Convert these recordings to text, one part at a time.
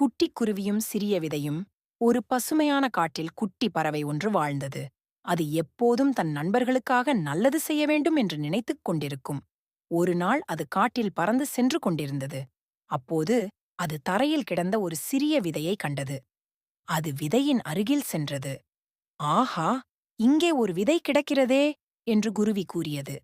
குட்டிக் குருவியும் சிறிய விதையும் ஒரு பசுமையான காட்டில் குட்டி பறவை ஒன்று வாழ்ந்தது. அது எப்போதும் தன் நண்பர்களுக்காக நல்லது செய்ய வேண்டும் என்று நினைத்துக் கொண்டிருக்கும். ஒரு நாள் அது காட்டில் பறந்து சென்று கொண்டிருந்தது. அப்போது அது தரையில் கிடந்த ஒரு சிறிய விதையை கண்டது. அது விதையின் அருகில் சென்றது. ஆஹா இங்கே ஒரு விதை கிடக்கிறதே! என்று குருவி கூறியது.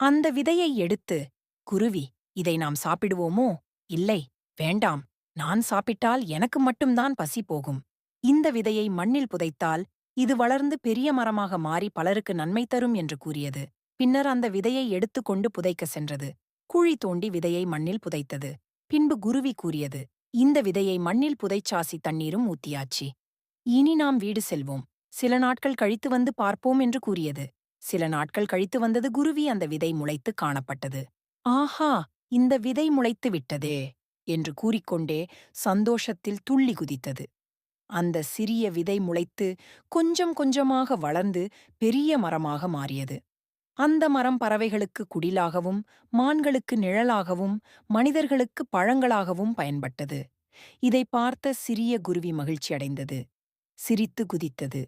அந்த விதையை எடுத்து குருவி இதை நாம் சாப்பிடுவோமோ? இல்லை வேண்டாம். நான் சாப்பிட்டால் எனக்கு மட்டும்தான் பசி போகும். இந்த விதையை மண்ணில் புதைத்தால் இது வளர்ந்து பெரிய மரமாக மாறி பலருக்கு நன்மை தரும் என்று கூறியது. பின்னர் அந்த விதையை எடுத்துக்கொண்டு புதைக்க சென்றது. குழி தோண்டி விதையை மண்ணில் புதைத்தது. பின்பு குருவி கூறியது இந்த விதையை மண்ணில் புதைச்சாசி தண்ணீரும் ஊத்தியாச்சி. இனி நாம் வீடு செல்வோம். சில நாட்கள் கழித்து வந்து பார்ப்போம் என்று கூறியது. சில நாட்கள் கழித்து வந்தது குருவி அந்த விதை முளைத்து காணப்பட்டது. ஆஹா! இந்த விதை முளைத்து விட்டதே! என்று கூறிக்கொண்டே சந்தோஷத்தில் துள்ளி குதித்தது. அந்த சிறிய விதை முளைத்து கொஞ்சம் கொஞ்சமாக வளர்ந்து பெரிய மரமாக மாறியது. அந்த மரம் பறவைகளுக்கு குடிலாகவும் மான்களுக்கு நிழலாகவும் மனிதர்களுக்கு பழங்களாகவும் பயன்பட்டது. இதை பார்த்த சிறிய குருவி மகிழ்ச்சியடைந்தது சிரித்து குதித்தது.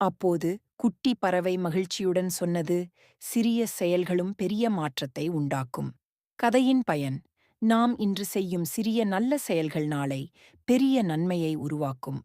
அப்போது குட்டி பறவை மகிழ்ச்சியுடன் சொன்னது சிறிய செயல்களும் பெரிய மாற்றத்தை உண்டாக்கும். கதையின் பயன். நாம் இன்று செய்யும் சிறிய நல்ல செயல்கள் நாளை பெரிய நன்மையை உருவாக்கும்.